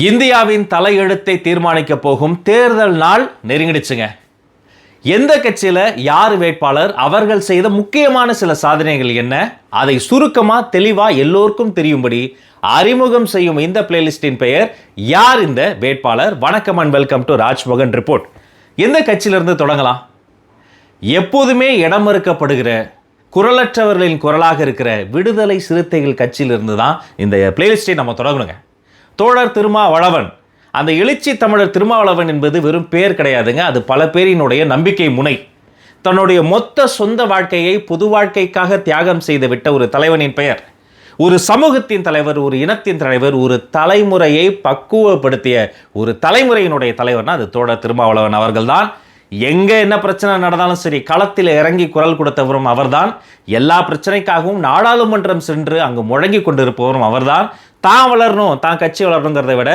இந்தியாவின் தலையெழுத்தை தீர்மானிக்க போகும் தேர்தல் நாள் நெருங்கிடுச்சுங்க. எந்த கட்சியில் யார் வேட்பாளர் அவர்கள் செய்த முக்கியமான சில சாதனைகள் என்ன அதை சுருக்கமாக தெளிவாக எல்லோருக்கும் தெரியும்படி அறிமுகம் செய்யும் இந்த பிளேலிஸ்டின் பெயர் யார் இந்த வேட்பாளர்? வணக்கம் and welcome to Rajmohan report. எந்த கட்சியிலிருந்து தொடங்கலாம்? எப்போதுமே இடம் மறுக்கப்படுகிற குரலற்றவர்களின் குரலாக இருக்கிற விடுதலை சிறுத்தைகள் கட்சியிலிருந்து தான் இந்த பிளேலிஸ்டை நம்ம தொடங்கணுங்க. தோழர் திருமாவளவன். அந்த எழுச்சி தமிழர் திருமாவளவன் என்பது வெறும் பேர் கிடையாதுங்க அது பல பேரினுடைய நம்பிக்கை முனை. தன்னுடைய மொத்த சொந்த வாழ்க்கையை பொது வாழ்க்கைக்காக தியாகம் செய்து விட்ட ஒரு தலைவனின் பெயர். ஒரு சமூகத்தின் தலைவர் ஒரு இனத்தின் தலைவர் ஒரு தலைமுறையை பக்குவப்படுத்திய ஒரு தலைமுறையினுடைய தலைவர்னா அது தோழர் திருமாவளவன் அவர்கள்தான். எங்கே என்ன பிரச்சனை நடந்தாலும் சரி களத்தில் இறங்கி குரல் கொடுத்தவரும் அவர்தான். எல்லா பிரச்சனைக்காகவும் நாடாளுமன்றம் சென்று அங்கு முழங்கி கொண்டிருப்பவரும் அவர்தான். தான் வளரணும் தான் கட்சி வளரணுங்கிறத விட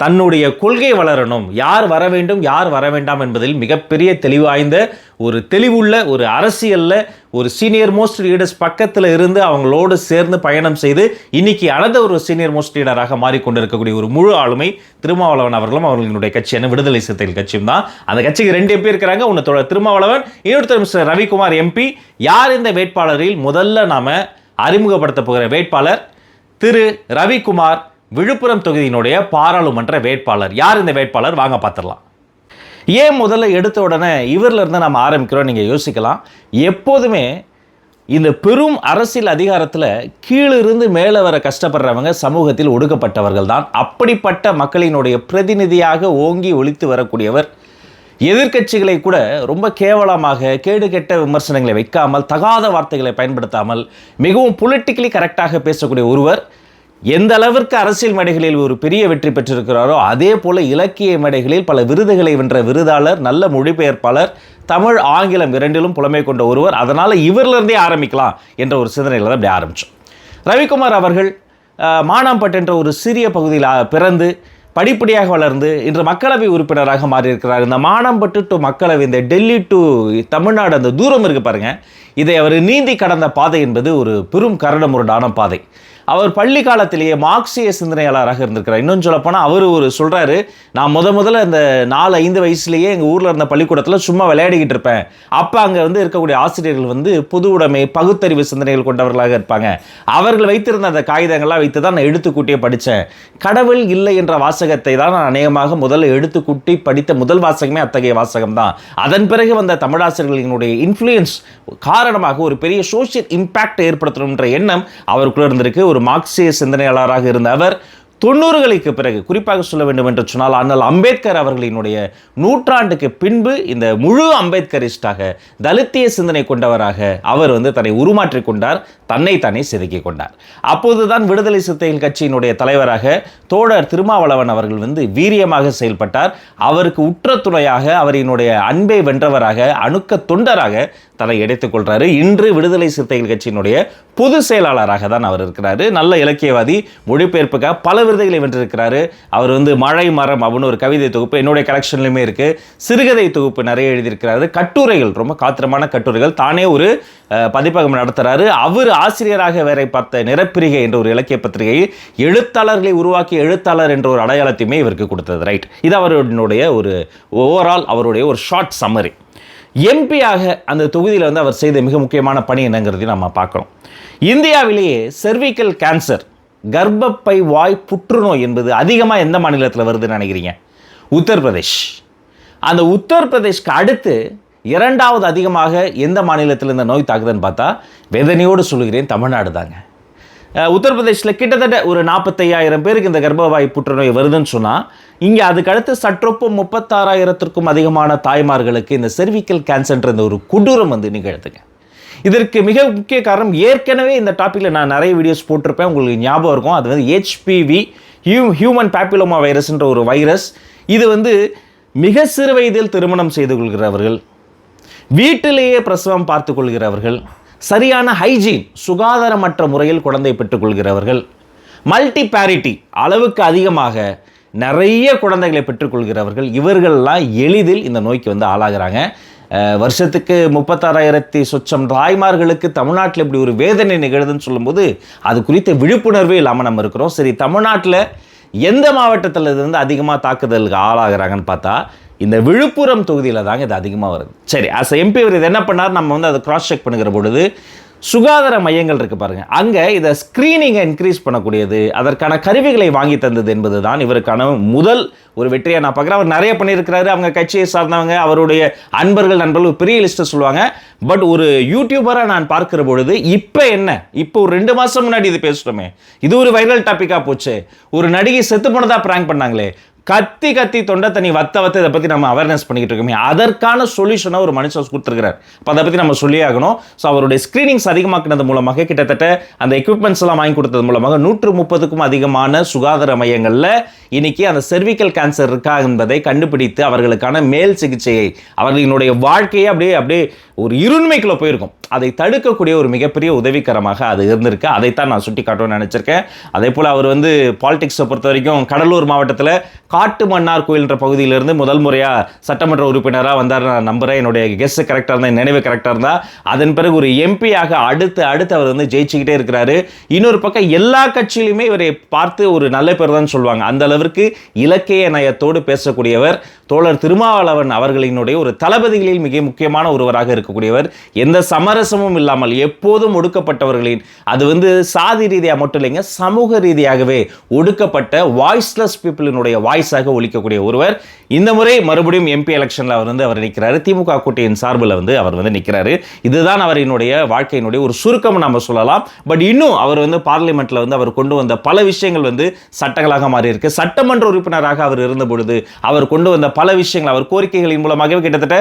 தன்னுடைய கொள்கை வளரணும். யார் வர வேண்டும் யார் வர வேண்டாம் என்பதில் மிகப்பெரிய தெளிவாய்ந்த ஒரு தெளிவுள்ள ஒரு அரசியலில் ஒரு சீனியர் மோஸ்ட் லீடர்ஸ் பக்கத்தில் இருந்து அவங்களோடு சேர்ந்து பயணம் செய்து இன்னைக்கு அளந்த ஒரு சீனியர் மோஸ்ட் லீடராக மாறிக்கொண்டிருக்கக்கூடிய ஒரு முழு ஆளுமை திருமாவளவன் அவர்களும் அவர்களுடைய கட்சியான விடுதலை சிறுத்தைகள் கட்சியும் தான். அந்த கட்சிக்கு ரெண்டு எம்பி இருக்கிறாங்க ஒன்று திருமாவளவன் இன்னொருத்தர் மிஸ்டர் ரவிக்குமார் எம்பி யார் இந்த வேட்பாளரில் முதல்ல நாம அறிமுகப்படுத்த போகிற வேட்பாளர் திரு ரவிக்குமார் விழுப்புரம் தொகுதியினுடைய பாராளுமன்ற வேட்பாளர். யார் இந்த வேட்பாளர்? வாங்க பார்த்துடலாம். ஏன் முதல்ல எடுத்த உடனே இவரில் இருந்து நம்ம ஆரம்பிக்கிறோம்? நீங்கள் யோசிக்கலாம். எப்போதுமே இந்த பெரும் அரசியல் அதிகாரத்தில் கீழிருந்து மேலே வர கஷ்டப்படுறவங்க சமூகத்தில் ஒடுக்கப்பட்டவர்கள் தான் அப்படிப்பட்ட மக்களினுடைய பிரதிநிதியாக ஓங்கி ஒழித்து வரக்கூடியவர் எதிர்க்கட்சிகளை கூட ரொம்ப கேவலமாக கேடு கெட்ட விமர்சனங்களை வைக்காமல் தகாத வார்த்தைகளை பயன்படுத்தாமல் மிகவும் பொலிட்டிக்கலி கரெக்டாக பேசக்கூடிய ஒருவர் எந்த அளவிற்கு அரசியல் மேடைகளில் ஒரு பெரிய வெற்றி பெற்றிருக்கிறாரோ அதே போல இலக்கிய மேடைகளில் பல விருதுகளை வென்ற விருதாளர் நல்ல மொழிபெயர்ப்பாளர் தமிழ் ஆங்கிலம் இரண்டிலும் புலமை கொண்ட ஒருவர் அதனால் இவரிலிருந்தே ஆரம்பிக்கலாம் என்ற ஒரு சிந்தனையில் தான் அப்படி ஆரம்பித்தோம் ரவிக்குமார் அவர்கள் மானாம்பட் மானாம்பட்டு என்ற ஒரு சிறிய பகுதியில் பிறந்து படிப்படியாக வளர்ந்து இன்று மக்களவை உறுப்பினராக மாறியிருக்கிறார். இந்த மானம்பட்டு டு மக்களவை இந்த டெல்லி டு தமிழ்நாடு அந்த தூரம் இருக்கு பாருங்க. இதை அவர் நீந்தி கடந்த பாதை என்பது ஒரு பெரும் கரடுமுரடான பாதை. அவர் பள்ளி காலத்திலேயே மார்க்சிய சிந்தனையாளராக இருந்திருக்கிறார். இன்னும் சொல்லப்போனால் அவர் ஒரு சொல்கிறாரு நான் முத முதல்ல இந்த நாலு ஐந்து வயசுலேயே எங்கள் ஊரில் இருந்த பள்ளிக்கூடத்தில் சும்மா விளையாடிக்கிட்டு இருப்பேன். அப்போ அங்கே வந்து இருக்கக்கூடிய ஆசிரியர்கள் வந்து பொது உடைமை பகுத்தறிவு சிந்தனைகள் கொண்டவர்களாக இருப்பாங்க. அவர்கள் வைத்திருந்த அந்த காகிதங்கள்லாம் வைத்து தான் நான் எடுத்துக்கூட்டியே படித்தேன். கடவுள் இல்லை என்ற வாசகத்தை தான் நான் அநேகமாக முதல்ல எடுத்துக்கூட்டி படித்த முதல் வாசகமே அத்தகைய வாசகம் தான். அதன் பிறகு வந்த தமிழாசிரியர்களினுடைய இன்ஃப்ளூயன்ஸ் காரணமாக ஒரு பெரிய சோஷியல் இம்பாக்ட் ஏற்படுத்தணுன்ற எண்ணம் அவருக்குள்ள இருந்திருக்கு. ஒரு மார்க்சிய சிந்தனையாளராக இருந்த அவர் தொண்ணூறுகளுக்கு பிறகு குறிப்பாக சொல்ல வேண்டும் என்று சொன்னால் அண்ணல் அம்பேத்கர் அவர்களினுடைய நூற்றாண்டுக்கு பின்பு இந்த முழு அம்பேத்கரிஸ்டாக தலித்திய சிந்தனை கொண்டவராக அவர் வந்து தன்னை உருமாற்றிக் கொண்டார் தன்னை தானே செதுக்கிக் கொண்டார். அப்போதுதான் விடுதலை சிறுத்தைகள் கட்சியினுடைய தலைவராக தோழர் திருமாவளவன் அவர்கள் வந்து வீரியமாக செயல்பட்டார். அவருக்கு உற்ற துணையாக அவரினுடைய அன்பை வென்றவராக அணுக்க தொண்டராக தலை எடுத்துக் கொள்றாரு இன்று விடுதலை சிறுத்தைகள் கட்சியினுடைய பொது செயலாளராக தான் அவர் இருக்கிறாரு. நல்ல இலக்கியவாதி மொழிபெயர்ப்புக்காக பல விருதுகளை வென்றிருக்கிறாரு. அவர் வந்து மழை மரம் அப்படின்னு ஒரு கவிதை தொகுப்பு என்னுடைய கலெக்ஷன்லையுமே இருக்கு. சிறுகதை தொகுப்பு நிறைய எழுதியிருக்கிறாரு. கட்டுரைகள் ரொம்ப காத்திரமான கட்டுரைகள். தானே ஒரு பதிப்பகம் நடத்துறாரு. அவர் ஆசிரியராக வேலை பார்த்த நிறப்பிரிகை என்ற ஒரு இலக்கிய பத்திரிகையை எழுத்தாளர்களை உருவாக்கிய எழுத்தாளர் என்ற ஒரு அடையாளத்தையுமே இவருக்கு கொடுத்தது. ரைட் இது அவருடைய ஒரு ஓவரால் அவருடைய ஒரு ஷார்ட் சம்மரி எம்பியாக அந்த தொகுதியில் வந்து அவர் செய்த மிக முக்கியமான பணி என்னங்கிறதையும் நம்ம பார்க்கணும். இந்தியாவிலேயே செர்விக்கல் கேன்சர் கர்ப்பப்பை வாய் புற்றுநோய் என்பது அதிகமாக எந்த மாநிலத்தில் வருதுன்னு நினைக்கிறீங்க? உத்தரப்பிரதேஷ். அந்த உத்தரப்பிரதேஷ்க்கு அடுத்து இரண்டாவது அதிகமாக எந்த மாநிலத்தில் இந்த நோய் தாக்குதுன்னு பார்த்தா வேதனையோடு சொல்கிறேன் தமிழ்நாடு தாங்க. உத்தரப்பிரதேசில் கிட்டத்தட்ட ஒரு நாற்பத்தையாயிரம் பேருக்கு இந்த கர்ப்பவாய் புற்றுநோய் வருதுன்னு சொன்னால் இங்கே அதுக்கடுத்து சற்றொப்பு சற்றொப்பம் முப்பத்தாறாயிரத்திற்கும் அதிகமான தாய்மார்களுக்கு இந்த செர்விக்கல் கேன்சர்ன்ற இந்த ஒரு கொடூரம் வந்து நிகழ்த்துங்க. இதற்கு மிக முக்கிய காரணம் ஏற்கனவே இந்த டாப்பிக்கில் நான் நிறைய வீடியோஸ் போட்டிருப்பேன். உங்களுக்கு ஞாபகம் இருக்கும். அது வந்து ஹெச்பிவி ஹியூ ஹியூமன் பேப்பிலோமா வைரஸ்ன்ற ஒரு வைரஸ் இது வந்து மிக சிறு வயதில் திருமணம் செய்து கொள்கிறவர்கள் வீட்டிலேயே பிரசவம் பார்த்து கொள்கிறவர்கள் சரியான ஹைஜீன் சுகாதாரமற்ற முறையில் குழந்தை பெற்றுக்கொள்கிறவர்கள். மல்டி பேரிட்டி அளவுக்கு அதிகமாக நிறைய குழந்தைகளை பெற்றுக்கொள்கிறவர்கள். இவர்கள்லாம் எளிதில் இந்த நோய்க்கு வந்து ஆளாகிறாங்க. வருஷத்துக்கு முப்பத்தாறாயிரத்தி சொச்சம் தாய்மார்களுக்கு தமிழ்நாட்டில் இப்படி ஒரு வேதனை நிகழுதுன்னு சொல்லும்போது அது குறித்த விழிப்புணர்வே இல்லாமல் நம்ம இருக்கிறோம். சரி தமிழ்நாட்டில் எந்த மாவட்டத்தில் இருந்து அதிகமாக தாக்குதலுக்கு ஆளாகிறாங்கன்னு பார்த்தா இந்த விழுப்புரம் தொகுதியில் தாங்க இது அதிகமாக வருது. சரி அஸ் எம்பி அவர் இது என்ன பண்ணார்? நம்ம வந்து அதை கிராஸ் செக் பண்ணுகிற பொழுது சுகாதார மையங்கள் இருக்குது பாருங்கள் அங்கே இதை ஸ்க்ரீனிங்கை இன்க்ரீஸ் பண்ணக்கூடியது அதற்கான கருவிகளை வாங்கி தந்தது என்பது தான் இவருக்கான முதல் ஒரு வெற்றியை நான் பார்க்குறேன். அவர் நிறைய பண்ணியிருக்கிறாரு. அவங்க கட்சியை சார்ந்தவங்க அவருடைய அன்பர்கள் நண்பர்கள் பெரிய லிஸ்ட்டை சொல்லுவாங்க. பட் ஒரு யூடியூபராக நான் பார்க்கிற பொழுது இப்போ என்ன? இப்போ ஒரு ரெண்டு மாதம் முன்னாடி இது பேசுகிறோமே இது ஒரு வைரல் டாப்பிக்காக போச்சு. ஒரு நடிகை செத்து போனதா ப்ராங்க் பண்ணாங்களே. கத்தி கத்தி தொண்டை தண்ணி வத்த வத்த இதை பற்றி நம்ம அவேர்னஸ் பண்ணிக்கிட்டு இருக்கோமே. அதற்கான சொல்யூஷனை ஒரு மனுஷன் கொடுத்துருக்கிறார். அப்போ அதை பற்றி நம்ம சொல்லி ஆகணும். ஸோ அவருடைய ஸ்க்ரீனிங்ஸ் அதிகமாக்கினது மூலமாக கிட்டத்தட்ட அந்த எக்யூப்மெண்ட்ஸ் எல்லாம் வாங்கி கொடுத்தது மூலமாக நூற்று முப்பதுக்கும் அதிகமான சுகாதார மையங்களில் இன்னைக்கு அந்த செர்விக்கல் கேன்சர் இருக்கா என்பதை கண்டுபிடித்து அவர்களுக்கான மேல் சிகிச்சையை அவர்களினுடைய வாழ்க்கையை அப்படியே அப்படியே ஒரு இருண்மைக்குள்ளே போயிருக்கும். அதை தடுக்கக்கூடிய ஒரு மிகப்பெரிய உதவிகரமாக அது இருந்திருக்கு. அதைத்தான் நான் சுட்டி காட்டணும்னு நினச்சிருக்கேன். அதே போல் அவர் வந்து பாலிடிக்ஸை பொறுத்த வரைக்கும் கடலூர் மாவட்டத்தில் காட்டு மன்னார் கோயில்ன்ற பகுதியிலிருந்து முதல் முறையாக சட்டமன்ற உறுப்பினராக வந்தார் நான் நம்புகிறேன் என்னுடைய கெஸ்ட்டு கரெக்டாக இருந்தால் நினைவு கரெக்டாக இருந்தால் அதன் பிறகு ஒரு எம்பியாக அடுத்து அடுத்து அவர் வந்து ஜெயிச்சுக்கிட்டே இருக்கிறாரு. இன்னொரு பக்கம் எல்லா கட்சியிலுமே இவரை பார்த்து ஒரு நல்ல பேர் தான் சொல்லுவாங்க. அந்த அளவிற்கு இலக்கிய நயத்தோடு பேசக்கூடியவர் தோழர் திருமாவளவன் அவர்களினுடைய ஒரு தளபதிகளில் மிக முக்கியமான ஒருவராக இருக்கக்கூடியவர். எந்த சமரசமும் இல்லாமல் எப்போதும் ஒடுக்கப்பட்டவர்களின் அது வந்து சாதி ரீதியாக மட்டும் இல்லைங்க சமூக ரீதியாகவே ஒடுக்கப்பட்ட வாய்ஸ்லெஸ் பீப்புளினுடைய வாய்ஸாக ஒழிக்கக்கூடிய ஒருவர். இந்த முறை மறுபடியும் எம்பி எலெக்ஷனில் அவர் வந்து அவர் நிற்கிறாரு திமுக கூட்டியின் சார்பில் வந்து அவர் வந்து நிற்கிறாரு இதுதான் அவரினுடைய வாழ்க்கையினுடைய ஒரு சுருக்கம் நம்ம சொல்லலாம். பட் இன்னும் அவர் வந்து பார்லிமெண்ட்டில் வந்து அவர் கொண்டு வந்த பல விஷயங்கள் வந்து சட்டங்களாக மாறியிருக்கு. சட்டமன்ற உறுப்பினராக அவர் இருந்த பொழுது அவர் கொண்டு வந்த பல விஷயங்கள் அவர் கோரிக்கைகளின் மூலமாகவே கிட்டத்தட்ட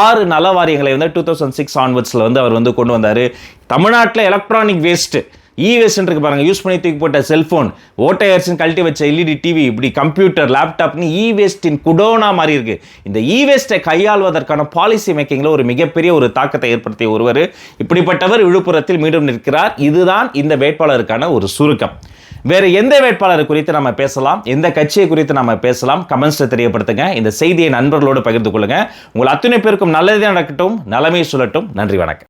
ஆறு நல வாரியங்களை வந்து டூ தௌசண்ட் சிக்ஸ் ஆன்வர்ட்ஸில் வந்து அவர் வந்து கொண்டு வந்தார். தமிழ்நாட்டில் எலக்ட்ரானிக் வேஸ்ட்டு இ வேஸ்ட் இருக்கு பாருங்க. யூஸ் பண்ணி தூக்கி போட்ட செல்போன் ஓட்டை கழட்டி வச்ச எல்இடி டிவி இப்படி கம்ப்யூட்டர் லேப்டாப்னு இ வேஸ்டின் குடோனா மாதிரி இருக்கு. இந்த இ வேஸ்ட்டை கையாள்வதற்கான பாலிசி மேக்கிங்கில் ஒரு மிகப்பெரிய ஒரு தாக்கத்தை ஏற்படுத்திய ஒருவர். இப்படிப்பட்டவர் விழுப்புரத்தில் மீண்டும் நிற்கிறார். இதுதான் இந்த வேட்பாளருக்கான ஒரு சுருக்கம். வேறு எந்த வேட்பாளர் குறித்து நம்ம பேசலாம்? எந்த கட்சியை குறித்து நம்ம பேசலாம்? கமெண்ட்ஸில் தெரியப்படுத்துங்க. இந்த செய்தியை நண்பர்களோடு பகிர்ந்து கொள்ளுங்க. உங்கள் அத்தனை பேருக்கும் நல்லதே நடக்கட்டும். நலமே சொல்லட்டும் நன்றி வணக்கம்.